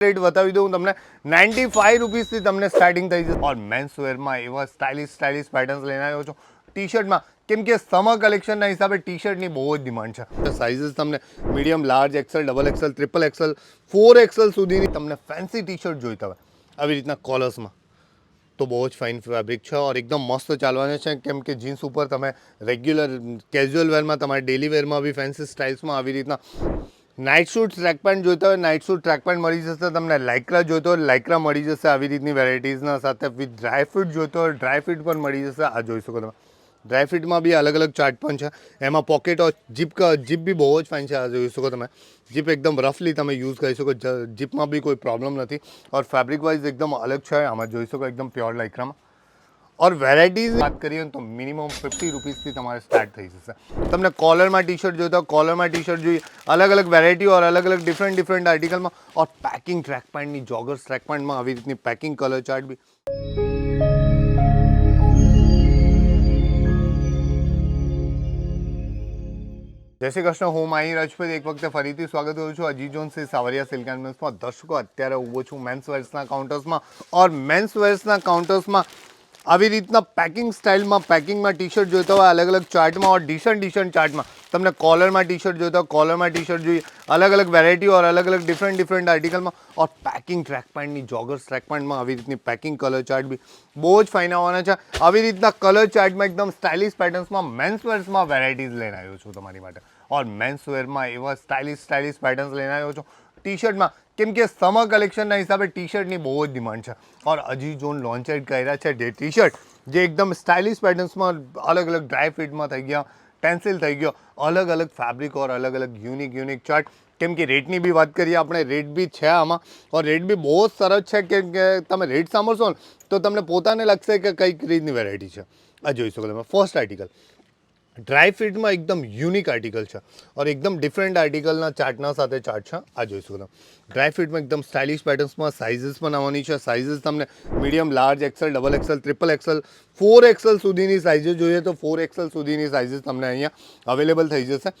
Rate બતાવી દઉં તમને નાઇન્ટી ફાઈવ રૂપીસથી તમને સ્ટાર્ટિંગ થઈ જશે. ઓર મેન્સ વેરમાં એવા સ્ટાઇલિશ સ્ટાઇલિશ પેટર્ન્સ લઈને આવ્યો છું. ટી શર્ટમાં કેમ કે સમર કલેક્શનના હિસાબે ટી શર્ટની બહુ જ ડિમાન્ડ છે. સાઇઝીસ તમને medium large XL double XL triple XL four XL સુધીની તમને ફેન્સી ટી શર્ટ જોઈતા હોય. આવી રીતના કોલર્સમાં તો બહુ જ ફાઇન ફેબ્રિક છે ઓર એકદમ મસ્ત ચાલવાનું છે કેમ કે જીન્સ ઉપર તમે રેગ્યુલર કેઝ્યુઅલ વેરમાં તમારે ડેલી વેરમાં બી ફેન્સી સ્ટાઇલ્સમાં આવી રીતના નાઇટ શૂટ ટ્રેક પેન્ટ જોઈતા હોય નાઇટ શૂટ ટ્રેક પેન્ટ મળી જશે. તમને લાઇક્રા જોઈતો હોય લાઇક્રા મળી જશે. આવી રીતની વેરાયટીઝના સાથે વિથ ડ્રાય ફ્રૂટ જોઈતો હોય ડ્રાય ફ્રૂટ પણ મળી જશે. આ જોઈ શકો તમે. ડ્રાય ફ્રૂટમાં બી અલગ અલગ ચાર્ટ પણ છે. એમાં પોકેટ જીપ જીપ બી બહુ જ ફાઇન છે. આ જોઈ શકો તમે. જીપ એકદમ રફલી તમે યુઝ કરી શકો. જીપમાં બી કોઈ પ્રોબ્લેમ નથી. ઓર ફેબ્રિક વાઇઝ એકદમ અલગ છે. આમાં જોઈ શકો, એકદમ પ્યોર લાઇક્રામાં ઓર વેરાયટીઝ વાત કરીએ તો મિનિમમ ફિફ્ટી રૂપીસથી તમારે સ્ટાર્ટ થઈ જશે. તમને કોલરમાં ટી શર્ટ જોઈતા કોલરમાં ટી શર્ટ જોઈએ, અલગ અલગ વેરાયટી ઓર અલગ અલગ ડિફરન્ટ ડિફરન્ટ આર્ટિકલમાં ઓર પેકિંગ ટ્રેક પેન્ટની જોગર્સ ટ્રેક પેન્ટમાં આવી રીતની પેકિંગ કલર ચાર્ટ બી. જય શ્રી કૃષ્ણ, હું માહી રાજપૂત. એક વખતે ફરીથી સ્વાગત કરું છું અજી જોન સે સાવરિયા સિલ્ક એન્ડ દર્શકો, અત્યારે ઊભો છું મેન્સ વેર્સના કાઉન્ટર્સમાં ઓર મેન્સ વેર્સના કાઉન્ટર્સમાં આવી રીતના પેકિંગ સ્ટાઇલમાં પેકિંગમાં ટી શર્ટ જોઈતા હોય, અલગ અલગ ચાર્ટમાં ઓર ડિસન્ટ ડિસન્ટ ચાર્ટમાં તમને કોલરમાં ટી શર્ટ જોઈતા હોય કોલરમાં ટી શર્ટ જોઈએ, અલગ અલગ વેરાયટી ઓર અલગ અલગ ડિફરન્ટ ડિફરન્ટ આર્ટિકલમાં ઓર પેકિંગ ટ્રેક પેન્ટની જોગર્સ ટ્રેક પેન્ટમાં આવી રીતની પેકિંગ કલર ચાર્ટ બી બહુ જ ફાઇન આવવાના છે. આવી રીતના કલર ચાર્ટમાં એકદમ સ્ટાઇલિશ પેટર્ન્સમાં મેન્સ વેર્સમાં વેરાયટીઝ લઈને આવ્યો છું તમારી માટે. ઓર મેન્સ વેરમાં એવા સ્ટાઇલિશ સ્ટાઇલિશ પેટર્ન્સ લઈને આવ્યો છું. ટી શર્ટમાં કેમ કે સમર કલેક્શનના હિસાબે ટી શર્ટની બહુ જ ડિમાન્ડ છે. ઓર અજી જોન લોન્ચેડ કર્યા છે જે ટી શર્ટ જે એકદમ સ્ટાઇલિશ પેટર્ન્સમાં અલગ અલગ ડ્રાય ફિટમાં થઈ ગયા પેન્સિલ થઈ ગયો, અલગ અલગ ફેબ્રિક ઓર અલગ અલગ યુનિક યુનિક ચાર્ટ કેમ કે રેટની બી વાત કરીએ આપણે રેટ બી છે આમાં. ઓર રેટ બી બહુ જ સરસ છે કેમ કે તમે રેટ સાંભળશો ને, તો તમને પોતાને લાગશે કે કઈ રીતની વેરાયટી છે. આ જોઈ શકો તમે ફર્સ્ટ આર્ટિકલ ડ્રાય ફિટમાં એકદમ યુનિક આર્ટિકલ છે. ઓર એકદમ ડિફરન્ટ આર્ટિકલના ચાર્ટના સાથે ચાર્ટ છે. આ જોઈશું ડ્રાય ફિટમાં એકદમ સ્ટાઇલિશ પેટર્ન્સમાં સાઇઝીસ આવવાની છે. સાઇઝીસ તમને medium large XL double XL triple XL four XL સુધીની સાઇઝિસ જોઈએ તો ફોર એક્સેલ સુધીની સાઇઝિસ તમને અહીંયા અવેલેબલ થઈ જશે.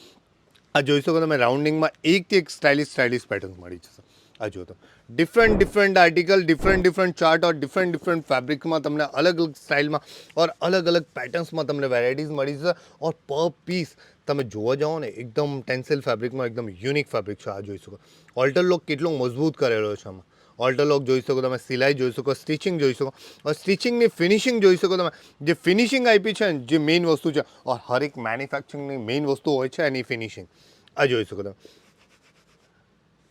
આ જોઈ શકો તમે રાઉન્ડિંગમાં એકથી એક સ્ટાઇલિશ સ્ટાઇલિશ પેટર્ન મળી જશે. આ જો તો. Different different article different different chart ઓર ડિફરન્ટ ડિફરન્ટ ફેબ્રિકમાં તમને અલગ અલગ સ્ટાઇલમાં ઓર અલગ અલગ પેટર્ન્સમાં તમને વેરાયટીઝ મળી જશે ઓર પર પીસ તમે જોવા જાઓ ને, એકદમ ટેન્સિલ ફેબ્રિકમાં એકદમ યુનિક ફેબ્રિક છે, આ જોઈ શકો. ઓલ્ટર લોક કેટલો મજબૂત કરેલો છે આમાં. ઓલ્ટરલોક જોઈ શકો તમે, સિલાઈ જોઈ શકો સ્ટિચિંગ જોઈ શકો. ઓર સ્ટિચિંગની ફિનિશિંગ જોઈ શકો તમે. જે ફિનિશિંગ આપી છે ને, જે મેઇન વસ્તુ છે ઓર હરેક મેન્યુફેક્ચરિંગની મેઇન વસ્તુ હોય છે એની ફિનિશિંગ આ જોઈ શકો તમે.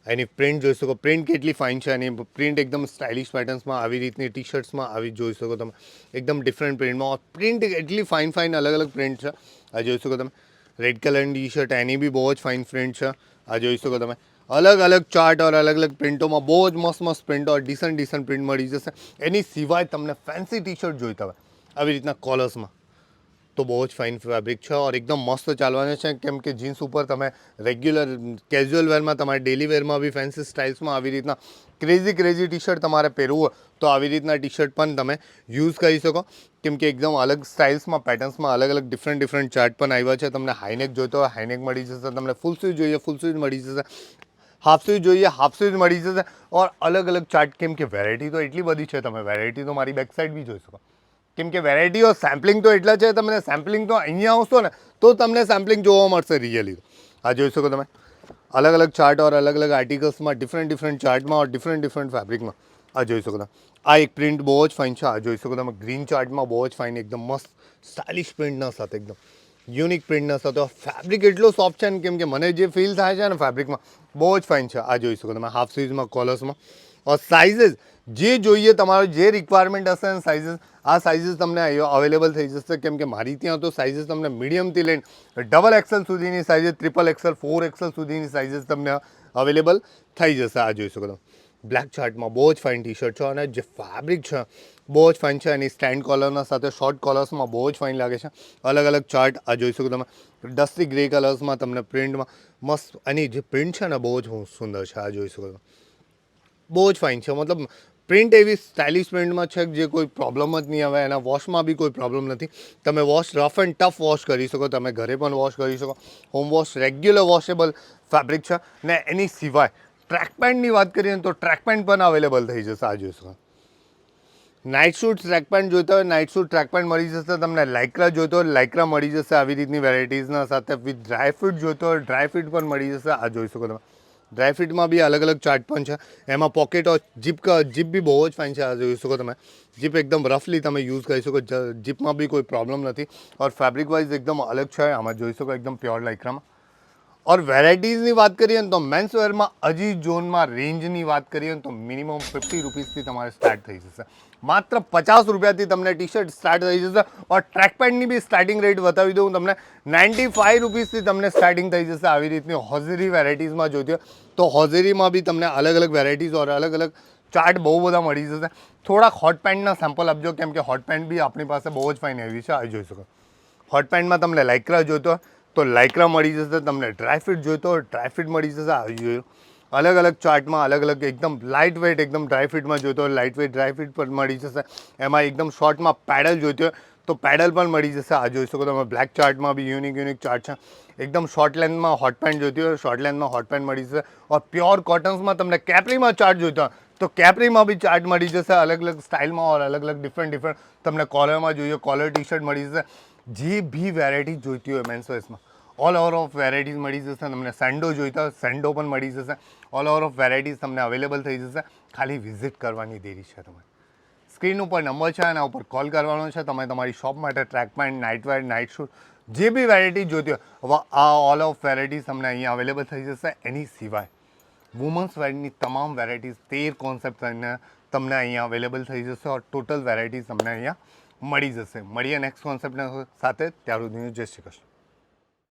એની પ્રિન્ટ જોઈ શકો. પ્રિન્ટ કેટલી ફાઇન છે એની પ્રિન્ટ એકદમ સ્ટાઇલિશ પેટર્ન્સમાં આવી રીતની ટી શર્ટ્સમાં આવી જોઈ શકો તમે. એકદમ ડિફરન્ટ પ્રિન્ટમાં પ્રિન્ટ એટલી ફાઇન ફાઇન અલગ અલગ પ્રિન્ટ છે. આ જોઈ શકો તમે. રેડ કલરની ટી શર્ટ એની બી બહુ જ ફાઇન પ્રિન્ટ છે. આ જોઈ શકો તમે. અલગ અલગ ચાર્ટ ઓર અલગ અલગ પ્રિન્ટોમાં બહુ જ મસ્ત મસ્ત print or decent decent print મળી જશે. એની સિવાય તમને ફેન્સી ટી શર્ટ જોઈતા હોય, આવી રીતના કોલર્સમાં તો બહુ જ ફાઇન ફેબ્રિક છે ઓર એકદમ મસ્ત ચાલવાના છે. કેમ કે જીન્સ ઉપર તમે રેગ્યુલર કેઝ્યુઅલ વેરમાં તમારે ડેલી વેરમાં બી ફેન્સી સ્ટાઇલ્સમાં આવી રીતના ક્રેઝી ક્રેઝી ટી શર્ટ તમારે પહેરવું હોય તો આવી રીતના ટી શર્ટ પણ તમે યુઝ કરી શકો. કેમ કે એકદમ અલગ સ્ટાઇલ્સમાં પેટર્ન્સમાં અલગ અલગ ડિફરન્ટ ડિફરન્ટ ચાર્ટ પણ આવ્યા છે. તમને હાઈનેક જોઈતો હોય હાઈનેક મળી જશે. તમને ફૂલ સ્લીવ જોઈએ ફૂલ સ્લીવ મળી જશે. હાફ સ્લીવ જોઈએ હાફ સ્લીવ મળી જશે. ઓર અલગ અલગ ચાર્ટ કેમ કે વેરાયટી તો એટલી બધી છે તમે વેરાયટી તો મારી બેક સાઇડ બી જોઈ શકો. કેમ કે વેરાયટીઓ સેમ્પલિંગ તો એટલા છે, તમને સેમ્પલિંગ તો અહીંયા આવશો ને, તો તમને સેમ્પલિંગ જોવા મળશે રિયલી આ જોઈ શકો તમે. અલગ અલગ ચાર્ટ ઓર અલગ અલગ આર્ટિકલ્સમાં ડિફરન્ટ ડિફરન્ટ ચાર્ટમાં ઓર ડિફરન્ટ ડિફરન્ટ ફેબ્રિકમાં આ જોઈ શકો તમે. આ એક પ્રિન્ટ બહુ જ ફાઇન છે, આ જોઈ શકો તમે. ગ્રીન ચાર્ટમાં બહુ જ ફાઇન એકદમ મસ્ત સ્ટાઇલિશ પ્રિન્ટના સાથે, એકદમ. યુનિક પ્રિન્ટના સાથે. ફેબ્રિક એટલો સોફ્ટ છે ને, કેમ કે મને જે ફીલ થાય છે ને ફેબ્રિકમાં બહુ જ ફાઇન છે. આ જોઈ શકો તમે હાફ સ્લીવ્સમાં કોલર્સમાં ઓર સાઇઝીસ જે જોઈએ તમારો, જે રિક્વાયરમેન્ટ હશે ને સાઇઝીસ આ સાઇઝીસ તમને અવેલેબલ થઈ જશે. કેમ કે મારી ત્યાં તો સાઇઝીસ તમને મીડિયમથી લઈને ડબલ એક્સેલ સુધીની sizes triple XL four XL સુધીની સાઇઝીસ તમને અવેલેબલ થઈ જશે. આ જોઈ શકો તમે બ્લેક ચાર્ટમાં બહુ જ ફાઇન ટી શર્ટ છે અને જે ફેબ્રિક છે, બહુ જ ફાઇન છે. એની સ્ટેન્ડ કોલરના સાથે શોર્ટ કોલર્સમાં બહુ જ ફાઇન લાગે છે. અલગ અલગ ચાર્ટ આ જોઈ શકો તમે. ડસ્ટી ગ્રે કલર્સમાં તમને પ્રિન્ટમાં મસ્ત, એની જે પ્રિન્ટ છે ને બહુ જ સુંદર છે. આ જોઈ શકો તમે બહુ જ ફાઇન છે. મતલબ પ્રિન્ટ એવી સ્ટાઇલિશ પ્રિન્ટમાં છે જે કોઈ પ્રોબ્લેમ જ નહીં આવે, એના વોશમાં બી કોઈ પ્રોબ્લેમ નથી. તમે wash rough and tough wash કરી શકો, તમે ઘરે પણ વોશ કરી શકો. Home wash regular washable fabric છે ને એની સિવાય ટ્રેક પેન્ટની વાત કરીએ તો ટ્રેક પેન્ટ પણ અવેલેબલ થઈ જશે આ જોઈશું નાઇટ શૂટ ટ્રેક પેન્ટ જોઈતા હોય નાઇટ શૂટ ટ્રેક પેન્ટ મળી જશે, તમને લાઇક્રા જોઈતો હોય લાઇક્રા મળી જશે, આવી રીતની વેરાયટીઝના સાથે વિથ ડ્રાય ફિટ જોઈતો હોય ડ્રાય ફિટ પણ મળી જશે, આ જોઈ શકો તમે. ડ્રાય ફિટમાં બી અલગ અલગ ચાટ પણ છે. એમાં પોકેટ જીપ જીપ બી બહુ જ ફાઇન છે. આ જોઈ શકો તમે. જીપ એકદમ રફલી તમે યુઝ કરી શકો. જીપમાં બી કોઈ પ્રોબ્લેમ નથી. ઓર ફેબ્રિક વાઇઝ એકદમ અલગ છે. આમાં જોઈ શકો એકદમ પ્યોર લાઇક્રામાં ઓર વેરાયટીઝની વાત કરીએ ને તો મેન્સ વેરમાં હજી ઝોનમાં રેન્જની વાત કરીએ ને તો મિનિમમ ફિફ્ટી રૂપીસથી તમારે સ્ટાર્ટ થઈ જશે. માત્ર પચાસ રૂપિયાથી તમને ટી શર્ટ સ્ટાર્ટ થઈ જશે ઓર ટ્રેક પેન્ટની બી સ્ટાર્ટિંગ રેટ બતાવી દઉં તમને. નાઇન્ટી ફાઇવ રૂપીસથી તમને સ્ટાર્ટિંગ થઈ જશે આવી રીતની હોઝેરી વેરાયટીઝમાં જોઈતી હોય. તો હોઝેરીમાં બી તમને અલગ અલગ વેરાયટીઝ ઓર અલગ અલગ ચાર્ટ બહુ બધા મળી જશે. થોડાક હોટ પેન્ટના સેમ્પલ આપજો કેમ કે હોટ પેન્ટ બી આપણી પાસે બહુ જ ફાઇન એવી છે, આ જોઈ શકો. હોટ પેન્ટમાં તમને લાઇક્રા જોઈતો હોય. તો લાઇક્રા મળી જશે, તમને ડ્રાય ફિટ જોઈતો હોય ડ્રાય ફિટ મળી જશે આવી જોયું અલગ અલગ ચાર્ટમાં અલગ અલગ એકદમ લાઇટ વેઇટ એકદમ ડ્રાય ફિટમાં જોઈતો હોય લાઇટ વેઇટ ડ્રાય ફિટ પણ મળી જશે. એમાં એકદમ શોર્ટમાં પેડલ જોઈતી હોય તો પેડલ પણ મળી જશે, આ જોઈ શકો તમે. બ્લેક ચાર્ટમાં બી યુનિક યુનિક ચાર્ટ છે. એકદમ શોર્ટ લેન્થમાં હોટ પેન્ટ જોઈતી હોય શોર્ટ લેન્થમાં હોટ પેન્ટ મળી જશે. ઓર પ્યોર કોટન્સમાં તમને કેપરીમાં ચાર્ટ જોઈતો હોય તો કેપરીમાં બી ચાર્ટ મળી જશે, અલગ અલગ સ્ટાઇલમાં ઓર અલગ અલગ ડિફરન્ટ ડિફરન્ટ તમને કોલરમાં જોઈએ કોલર ટી શર્ટ મળી જશે. જે બી વેરાયટી જોઈતી હોય મેન્સ વેર્સમાં ઓલ ઓવર ઓફ વેરાયટીઝ મળી જશે તમને સેન્ડો જોઈતા હોય સેન્ડો પણ મળી જશે. ઓલ ઓવર ઓફ વેરાયટીઝ તમને અવેલેબલ થઈ જશે. ખાલી વિઝિટ કરવાની દેરી છે તમારે. સ્ક્રીન ઉપર નંબર છે એના ઉપર કોલ કરવાનો છે. તમે તમારી શોપ માટે track pant night wear night suit જે બી વેરાયટી જોઈતી હોય આ ઓલ ઓફ વેરાયટીઝ તમને અહીંયા અવેલેબલ થઈ જશે. એની સિવાય વુમન્સ વેરની તમામ વેરાયટીઝ તેર કોન્સેપ્ટ તમને અહીંયા અવેલેબલ થઈ જશે. ઓર ટોટલ વેરાયટીઝ તમને અહીંયા મળી જશે. મળીએ નેક્સ્ટ કોન્સેપ્ટના સાથે. ત્યાર સુધીનું જય શ્રી કૃષ્ણ.